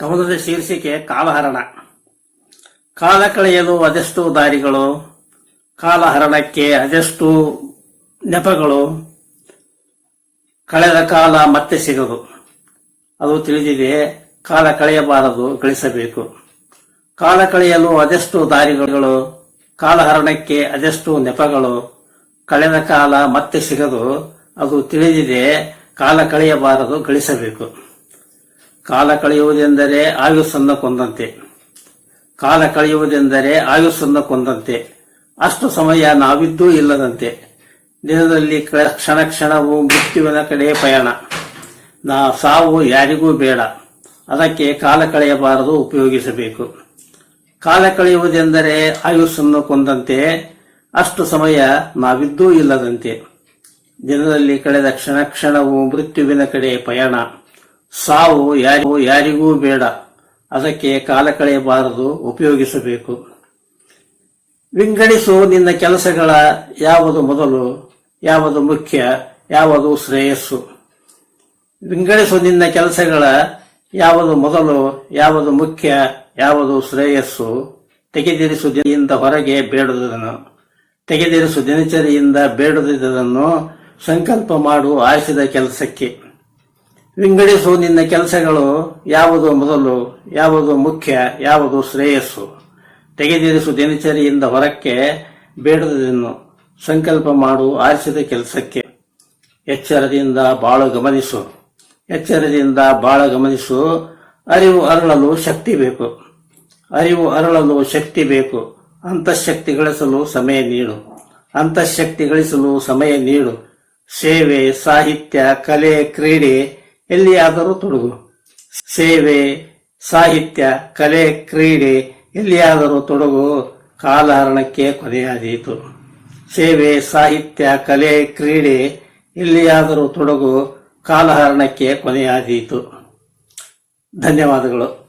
ಕವನದ ಶೀರ್ಷಿಕೆ ಕಾಲಹರಣ. ಕಾಲ ಕಳೆಯಲು ಅದೆಷ್ಟು ದಾರಿಗಳು, ಕಾಲಹರಣಕ್ಕೆ ಅದೆಷ್ಟು ನೆಪಗಳು, ಕಳೆದ ಕಾಲ ಮತ್ತೆ ಸಿಗದು. ಅದು ತಿಳಿದಿದೆ, ಕಾಲ ಕಳೆಯಬಾರದು, ಗಳಿಸಬೇಕು. ಕಾಲ ಕಳೆಯಲು ಅದೆಷ್ಟು ದಾರಿಗಳು, ಕಾಲಹರಣಕ್ಕೆ ಅದೆಷ್ಟು ನೆಪಗಳು, ಕಳೆದ ಕಾಲ ಮತ್ತೆ ಸಿಗದು. ಅದು ತಿಳಿದಿದೆ, ಕಾಲ ಕಳೆಯಬಾರದು, ಗಳಿಸಬೇಕು. ಕಾಲ ಕಳೆಯುವುದೆಂದರೆ ಆಯುಸ್ಸನ್ನು ಕೊಂದಂತೆ. ಕಾಲ ಕಳೆಯುವುದೆಂದರೆ ಆಯುಸ್ಸನ್ನು ಕೊಂದಂತೆ. ಅಷ್ಟು ಸಮಯ ನಾವಿದ್ದೂ ಇಲ್ಲದಂತೆ. ದಿನದಲ್ಲಿ ಕ್ಷಣ ಕ್ಷಣವು ಮೃತ್ಯುವಿನ ಕಡೆ ಪಯಣ. ನಾ ಸಾವು ಯಾರಿಗೂ ಬೇಡ. ಅದಕ್ಕೆ ಕಾಲ ಕಳೆಯಬಾರದು, ಉಪಯೋಗಿಸಬೇಕು. ಕಾಲ ಕಳೆಯುವುದೆಂದರೆ ಆಯುಸ್ಸನ್ನು ಕೊಂದಂತೆ. ಅಷ್ಟು ಸಮಯ ನಾವಿದ್ದೂ ಇಲ್ಲದಂತೆ. ದಿನದಲ್ಲಿ ಕಳೆದ ಕ್ಷಣ ಕ್ಷಣವು ಮೃತ್ಯುವಿನ ಕಡೆ ಪಯಣ. ಸಾವು ಯಾರಿಗೂ ಯಾರಿಗೂ ಬೇಡ. ಅದಕ್ಕೆ ಕಾಲ ಕಳೆಯಬಾರದು, ಉಪಯೋಗಿಸಬೇಕು. ವಿಂಗಡಿಸು ನಿನ್ನ ಕೆಲಸಗಳ ಯಾವುದು ಮೊದಲು, ಯಾವುದು ಮುಖ್ಯ, ಯಾವುದು ಶ್ರೇಯಸ್ಸು. ವಿಂಗಡಿಸು ನಿನ್ನ ಕೆಲಸಗಳ ಯಾವುದು ಮೊದಲು, ಯಾವುದು ಮುಖ್ಯ, ಯಾವುದು ಶ್ರೇಯಸ್ಸು. ತೆಗೆದಿರಿಸು ದಿನದಿಂದ ಹೊರಗೆ ಬೇಡುವುದನ್ನು ತೆಗೆದಿರಿಸು ದಿನಚರಿಯಿಂದ ಬೇಡುವುದನ್ನು ಸಂಕಲ್ಪ ಮಾಡು ಆರಿಸಿದ ಕೆಲಸಕ್ಕೆ. ವಿಂಗಡಿಸು ನಿನ್ನ ಕೆಲಸಗಳು ಯಾವುದು ಮೊದಲು, ಯಾವುದು ಮುಖ್ಯ, ಯಾವುದು ಶ್ರೇಯಸ್ಸು. ತೆಗೆದಿರಿಸು ದಿನಚರಿಯಿಂದ ಹೊರಕ್ಕೆ ಬೇಡದನ್ನು ಸಂಕಲ್ಪ ಮಾಡು ಆರಿಸಿದ ಕೆಲಸಕ್ಕೆ. ಎಚ್ಚರದಿಂದ ಬಾಳು ಗಮನಿಸು. ಎಚ್ಚರದಿಂದ ಬಾಳು ಗಮನಿಸು. ಅರಿವು ಅರಳಲು ಶಕ್ತಿ ಬೇಕು. ಅರಿವು ಅರಳಲು ಶಕ್ತಿ ಬೇಕು. ಅಂತಃಶಕ್ತಿ ಗಳಿಸಲು ಸಮಯ ನೀಡು. ಅಂತಃಶಕ್ತಿ ಗಳಿಸಲು ಸಮಯ ನೀಡು. ಸೇವೆ, ಸಾಹಿತ್ಯ, ಕಲೆ, ಕ್ರೀಡೆ ಎಲ್ಲಿಯಾದರೂ ತೊಡಗು. ಸೇವೆ, ಸಾಹಿತ್ಯ, ಕಲೆ, ಕ್ರೀಡೆ, ಎಲ್ಲಿಯಾದರೂ ತೊಡಗು, ಕಾಲಹರಣಕ್ಕೆ ಕೊನೆಯಾದೀತು. ಸೇವೆ, ಸಾಹಿತ್ಯ, ಕಲೆ, ಕ್ರೀಡೆ, ಎಲ್ಲಿಯಾದರೂ ತೊಡಗು, ಕಾಲಹರಣಕ್ಕೆ ಕೊನೆಯಾದೀತು. ಧನ್ಯವಾದಗಳು.